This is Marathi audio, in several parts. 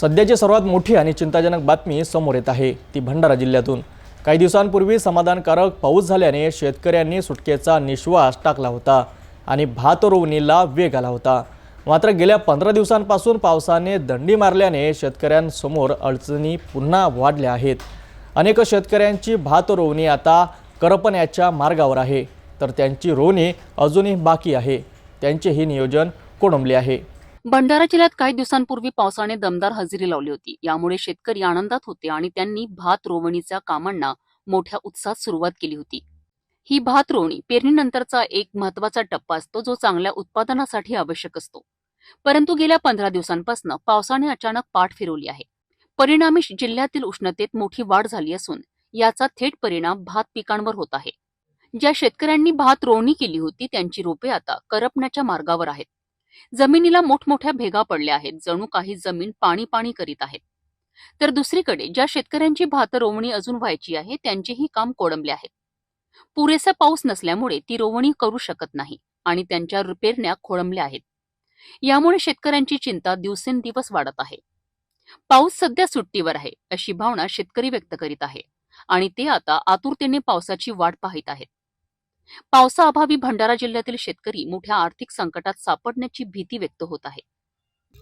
सध्याची सर्वात मोठी आणि चिंताजनक बातमी समोर येत आहे ती भंडारा जिल्ह्यातून. काही दिवसांपूर्वी समाधानकारक पाऊस झाल्याने शेतकऱ्यांनी सुटकेचा निश्वास टाकला होता आणि भात रोवणीला वेग आला होता. मात्र गेल्या पंधरा दिवसांपासून पावसाने दंडी मारल्याने शेतकऱ्यांसमोर अडचणी पुन्हा वाढल्या आहेत. अनेक शेतकऱ्यांची भात रोवणी आता करपण्याच्या मार्गावर आहे तर त्यांची रोवणी अजूनही बाकी आहे. त्यांचेही नियोजन कोडंबले आहे. भंडारा जिल्ह्यात काही दिवसांपूर्वी पावसाने दमदार हजेरी लावली होती. यामुळे शेतकरी आनंदात होते आणि त्यांनी भात रोवणीच्या कामांना मोठ्या उत्साहात सुरुवात केली होती. ही भात रोवणी पेरणीनंतरचा एक महत्त्वाचा टप्पा असतो जो चांगल्या उत्पादनासाठी आवश्यक असतो. परंतु गेल्या पंधरा दिवसांपासून पावसाने अचानक पाठ फिरवली आहे. परिणामी जिल्ह्यातील उष्णतेत मोठी वाढ झाली असून याचा थेट परिणाम भात पिकांवर होत आहे. ज्या शेतकऱ्यांनी भात रोवणी केली होती त्यांची रोपे आता करपण्याच्या मार्गावर आहेत. जमिनीला मोठमोठ्या भेगा पडल्या आहेत जणू काही जमीन पाणी पाणी करीत आहेत. तर दुसरीकडे ज्या शेतकऱ्यांची भात रोवणी अजून व्हायची आहे त्यांचेही काम कोडंबले आहेत. पुरेसा पाऊस नसल्यामुळे ती रोवणी करू शकत नाही आणि त्यांच्या पेरण्या खोळंबल्या आहेत. यामुळे शेतकऱ्यांची चिंता दिवसेंदिवस वाढत आहे. पाऊस सध्या सुट्टीवर आहे अशी भावना शेतकरी व्यक्त करीत आहे आणि ते आता आतुरतेने पावसाची वाट पाहत आहेत. पावसाअभावी भंडारा जिल्ह्यातील शेतकरी मोठ्या आर्थिक संकटात सापडण्याची भीती व्यक्त होत आहे.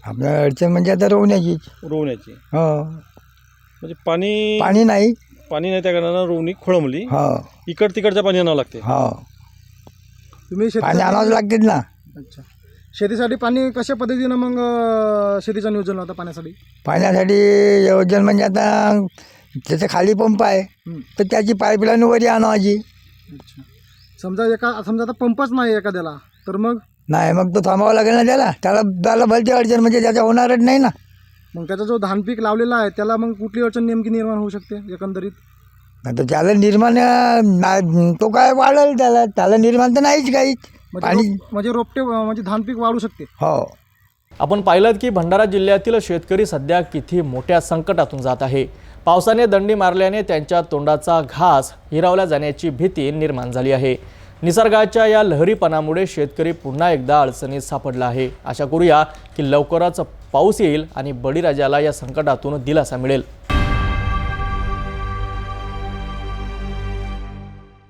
आपल्या अडचण म्हणजे आता रोवण्याची. रोवण्याची. हो. म्हणजे पाणी पाणी नाही. पाणी नाही त्या कारणानं रोवणी खोळंबली. हो. इकड तिकडच्या पाणी आणावं लागते हो. तुम्ही पाणी आणावंच शेतीसाठी लागतेच ना. अच्छा. शेतीसाठी पाणी कशा पद्धतीनं मग अं, शेतीचं नियोजन होतं पाण्यासाठी? पाण्यासाठी योजना म्हणजे आता त्याच्याखाली पंप आहे. हं. तर त्याची पाईपलाईन वरी आणावायची. अच्छा. समजा एका समजा आता पंपच नाही एखाद्याला तर मग? नाही मग तो थांबावा लागेल ना त्याला. त्याला त्याला भलती अडचण म्हणजे त्याच्या होणारच नाही ना. मग त्याचा जो धान पीक लावलेला आहे त्याला मग कुठली अडचण नेमकी निर्माण होऊ शकते एकंदरीत? आता त्याला निर्माण अं, ना- तो काय वाढेल त्याला? त्याला निर्माण तर नाहीच काही म्हणजे पाणी रोप- म्हणजे रोपटे म्हणजे धान पीक वाढू शकते. हो. आपण पाहिलं की भंडारा जिल्ह्यातील शेतकरी सध्या किती मोठ्या संकटातून जात आहे. पावसाने दंडी मारल्याने त्यांच्या तोंडाचा घास हिरावला जाण्याची भीती निर्माण झाली आहे. निसर्गाच्या या लहरीपणामुळे शेतकरी पुन्हा एकदा अडचणीत सापडला आहे. आशा करूया की लवकरच पाऊस येईल आणि बळीराजाला या संकटातून दिलासा मिळेल.